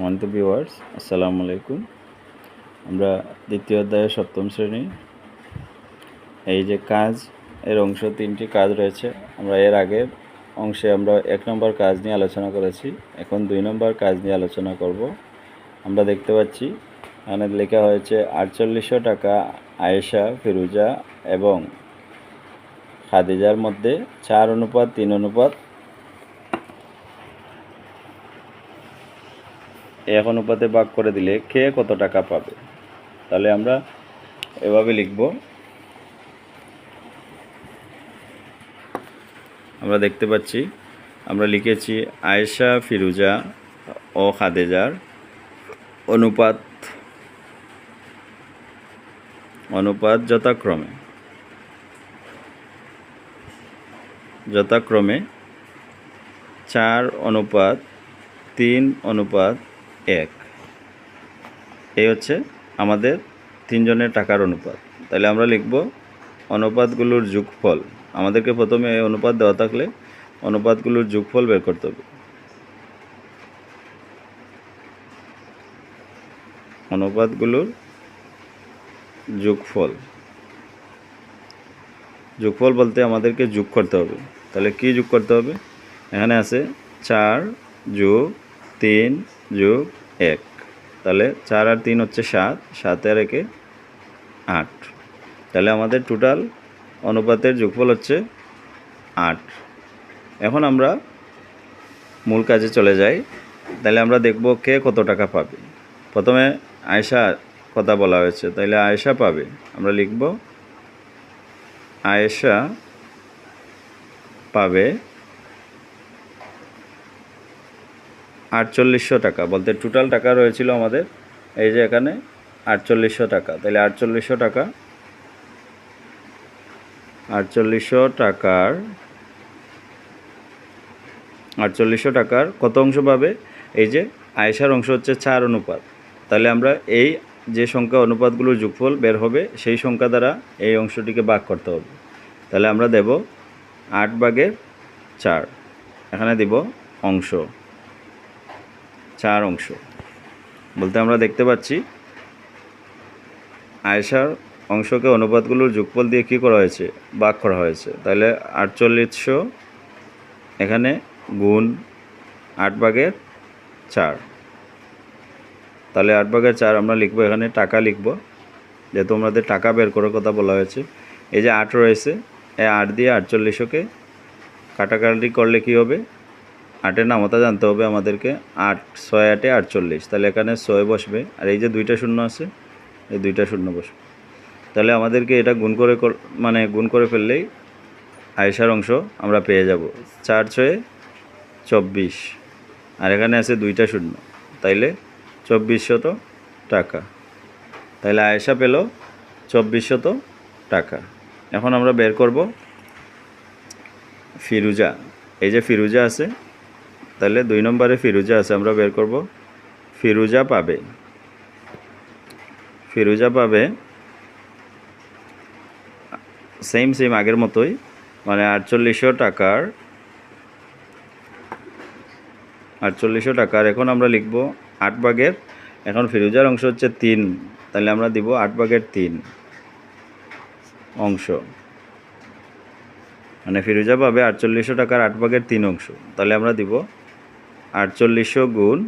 সম্মানিত ভিউয়ার্স আসসালামু আলাইকুম। আমরা দ্বিতীয় অধ্যায়ে সপ্তম শ্রেণি। এই যে কাজ, এর অংশ, তিনটি কাজ রয়েছে। আমরা এর আগের অংশে আমরা এক নম্বর কাজ নিয়ে আলোচনা করেছি। এখন দুই নম্বর কাজ নিয়ে আলোচনা করব। আমরা দেখতে পাচ্ছি, এখানে লেখা হয়েছে, আটচল্লিশশো টাকা আয়েশা, ফিরুজা এবং খাদিজার মধ্যে চার অনুপাত, তিন অনুপাত এক অনুপাতে ভাগ করে দিলে কে কত টাকা পাবে? তাহলে আমরা এভাবে লিখব। আমরা দেখতে পাচ্ছি, আমরা লিখেছি আয়েশা ফিরুজা ও খাদেজার অনুপাত অনুপাত যথাক্রমে যথাক্রমে চার অনুপাত, তিন অনুপাত এক। এই হচ্ছে আমাদের তিনজনের টাকার অনুপাত। তাহলে আমরা লিখব অনুপাতগুলোর যোগফল। আমাদেরকে প্রথমে এই অনুপাত দেওয়া থাকলে অনুপাতগুলোর যোগফল বের করতে হবে। অনুপাতগুলোর যোগফল। যোগফল বলতে আমাদেরকে যোগ করতে হবে। তাহলে কি যোগ করতে হবে? এখানে আছে চার যোগ তিন যোগ এক। তাহলে চার আর তিন হচ্ছে সাত সাত আর একে আট। তাহলে আমাদের টোটাল অনুপাতের যোগফল হচ্ছে আট। এখন আমরা মূল কাজে চলে যাই। তাহলে আমরা দেখব কে কত টাকা পাবে। প্রথমে আয়সা কথা বলা হয়েছে। তাহলে আয়েশা পাবে। আমরা লিখব, আয়েশা পাবে আটচল্লিশশো টাকা। বলতে টোটাল টাকা রয়েছিল আমাদের, এই যে এখানে আটচল্লিশশো টাকা। তাহলে আটচল্লিশশো টাকা, আটচল্লিশশো টাকার আটচল্লিশশো টাকার কত অংশ পাবে? এই যে আয়সার অংশ হচ্ছে চার অনুপাত। তাহলে আমরা এই যে সংখ্যা অনুপাতগুলোর যোগফল বের হবে, সেই সংখ্যা দ্বারা এই অংশটিকে ভাগ করতে হবে। তাহলে আমরা দেব আট ভাগের চার। এখানে দিব অংশ। চার অংশ। বলতে আমরা দেখতে পাচ্ছি আয়সার অংশকে অনুপাতগুলোর যোগফল দিয়ে কী করা হয়েছে? ভাগ করা হয়েছে। তাহলে আটচল্লিশশো এখানে গুণ আট ভাগের চার। তাহলে আট ভাগের চার আমরা লিখব, এখানে টাকা লিখব, যেহেতু আমাদের টাকা বের করার কথা বলা হয়েছে। এই যে আট রয়েছে, এই আট দিয়ে আটচল্লিশশোকে কাটাকাটি করলে কী হবে? আটের নামতা জানতে হবে আমাদেরকে। আট, ছয়, আটে আটচল্লিশ। তাহলে এখানে ছয় বসবে। আর এই যে দুইটা শূন্য আছে, এই দুইটা শূন্য বসবে। তাহলে আমাদেরকে এটা গুণ করে মানে গুণ করে ফেললেই আয়সার অংশ আমরা পেয়ে যাব। চার, ছয়ে, চব্বিশ। আর এখানে আছে দুইটা শূন্য। তাইলে চব্বিশ শত টাকা। তাইলে আয়েশা পেল চব্বিশ শত টাকা। এখন আমরা বের করব ফিরুজা। এই যে ফিরুজা আছে তাহলে দুই নম্বরে ফিরুজা আছে, আমরা বের করব। ফিরুজা পাবে। ফিরুজা পাবে। সেম সেম আগের মতোই। মানে আটচল্লিশশো টাকার আটচল্লিশশো টাকার। এখন আমরা লিখব আট ভাগের, এখন ফিরুজার অংশ হচ্ছে তিন। তাহলে আমরা দিব আট ভাগের তিন অংশ। মানে ফিরুজা পাবে আটচল্লিশশো টাকার আট ভাগের তিন অংশ। তাহলে আমরা দিব আটচল্লিশশো গুণ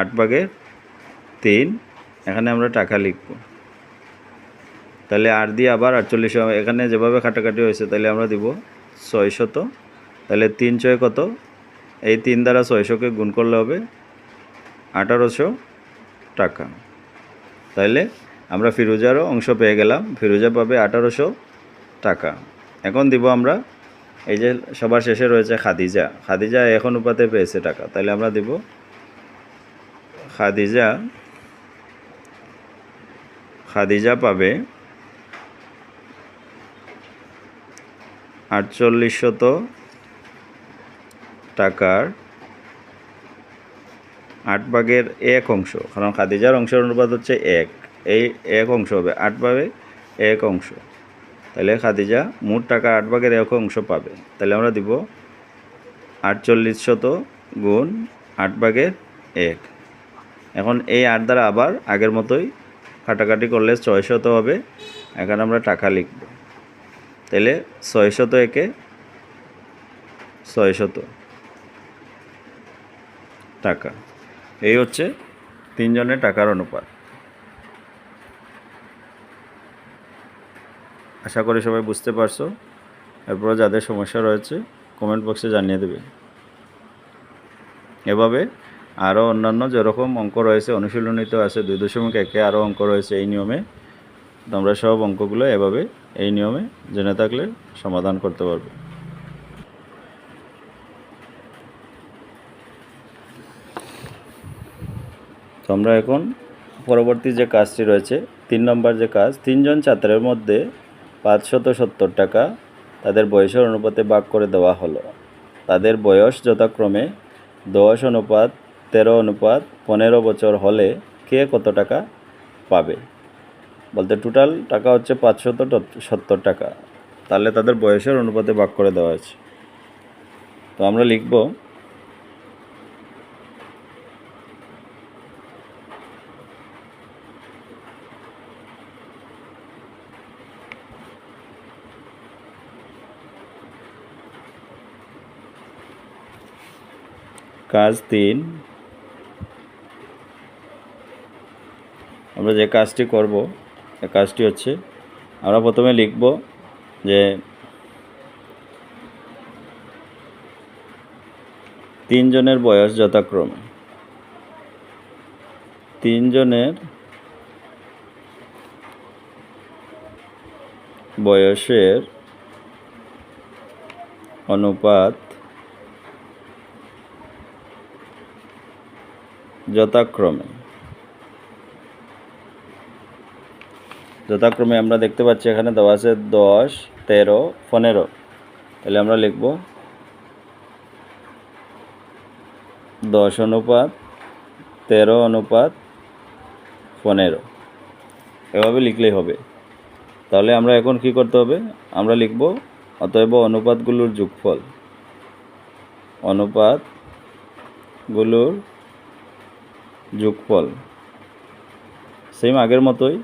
আট ভাগের তিন, এখানে আমরা টাকা লিখব। তাহলে আট দিয়ে আবার আটচল্লিশশো, এখানে যেভাবে কাটাকাটি হয়েছে, তাহলে আমরা দিব ছয়শত। তাহলে তিন ছয় কত? এই তিন দ্বারা ছয়শোকে গুণ করলে হবে আঠারোশো টাকা। তাহলে আমরা ফিরোজারও অংশ পেয়ে গেলাম, ফিরোজা পাবে আঠারোশো টাকা। এখন দিব আমরা এই যে সবার শেষে রয়েছে খাদিজা। খাদিজা এখন অনুপাতে পেয়েছে টাকা। তাহলে আমরা দিব খাদিজা। খাদিজা পাবে আটচল্লিশশত টাকার আট ভাগের এক অংশ। কারণ খাদিজার অংশের অনুপাত হচ্ছে এক। এই এক অংশ হবে। আট ভাগে এক অংশ। তাহলে খাদিজা মোট টাকা আট ভাগের এক অংশ পাবে। তাহলে আমরা দিব আটচল্লিশ শত গুণ আট ভাগের এক। এখন এই আট দ্বারা আবার আগের মতোই কাটাকাটি করলে ছয় শত হবে। এখানে আমরা টাকা লিখব। তাহলে ছয় শত একে ছয় শত টাকা। এই হচ্ছে তিনজনের টাকার অনুপাত। আশা করি সবাই বুঝতে পারছ। এরপর যাদের সমস্যা রয়েছে কমেন্ট বক্সে জানিয়ে দেবে। এভাবে আরও অন্যান্য যেরকম অঙ্ক রয়েছে, অনুশীলনীতে আছে, দুই দশমিক একে আরও অঙ্ক রয়েছে এই নিয়মে, তোমরা সব অঙ্কগুলো এভাবে এই নিয়মে জেনে থাকলে সমাধান করতে পারবে। তোমরা এখন পরবর্তী যে কাজটি রয়েছে, তিন নম্বর যে কাজ, তিনজন ছাত্রের মধ্যে পাঁচশত সত্তর টাকা তাদের বয়সের অনুপাতে ভাগ করে দেওয়া হলো। তাদের বয়স যথাক্রমে দশ অনুপাত, তেরো অনুপাত, পনেরো বছর হলে কে কত টাকা পাবে? বলতে টোটাল টাকা হচ্ছে পাঁচশত সত্তর টাকা। তাহলে তাদের বয়সের অনুপাতে ভাগ করে দেওয়া আছে তো আমরা লিখব কাজ তিন। আমরা যে কাজটি করব এই কাজটি হচ্ছে, আমরা প্রথমে লিখব যে তিনজনের বয়স যথাক্রমে। তিনজনের বয়সের অনুপাত যথাক্রমে। যথাক্রমে আমরা দেখতে পাচ্ছি এখানে দেওয়া আছে দশ, তেরো, পনেরো। তাহলে আমরা লিখব দশ অনুপাত, তেরো অনুপাত, পনেরো। এভাবে লিখলেই হবে। তাহলে আমরা এখন কি করতে হবে? আমরা লিখব অতএব অনুপাতগুলোর যোগফল। অনুপাতগুলোর যোগফল। সেম আগের মতোই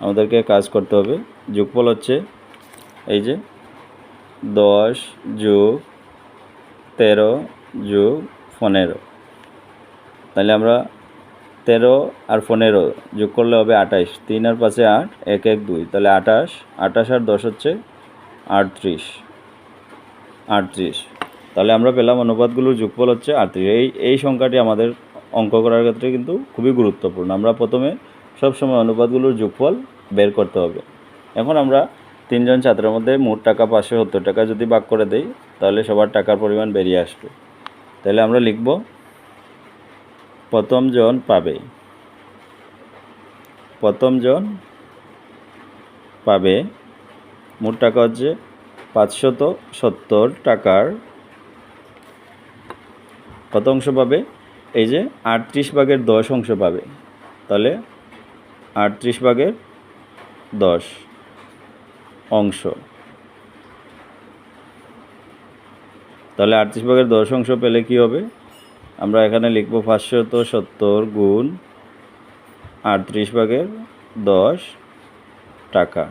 আমাদেরকে কাজ করতে হবে। যোগফল হচ্ছে এই যে দশ যোগ তেরো যোগ পনেরো। তাহলে আমরা তেরো আর পনেরো যোগ করলে হবে আঠাশ তিন আর পাশে আট, এক এক, দুই। তাহলে আঠাশ আঠাশ আর দশ হচ্ছে আটত্রিশ। আটত্রিশ। তাহলে আমরা পেলাম অনুপাতগুলোর যোগফল হচ্ছে আটত্রিশ। এই এই সংখ্যাটি আমাদের অঙ্ক করার ক্ষেত্রে কিন্তু খুবই গুরুত্বপূর্ণ। আমরা প্রথমে সবসময় অনুপাতগুলোর যোগফল বের করতে হবে। এখন আমরা তিনজন ছাত্রের মধ্যে মোট টাকা পাঁচশো সত্তর টাকা যদি ভাগ করে দেই, তাহলে সবার টাকার পরিমাণ বেরিয়ে আসবে। তাহলে আমরা লিখব, প্রথম জন পাবে। প্রথম জন পাবে, মোট টাকা হচ্ছে পাঁচশত সত্তর টাকার। কত অংশ পাবে? এই যে আটত্রিশ ভাগের দশ অংশ পাবে। তাহলে আটত্রিশ ভাগের দশ অংশ। তাহলে আটত্রিশ ভাগের দশ অংশ পেলে কি হবে? আমরা এখানে লিখব পাঁচশত সত্তর গুণ আটত্রিশ ভাগের দশ টাকা।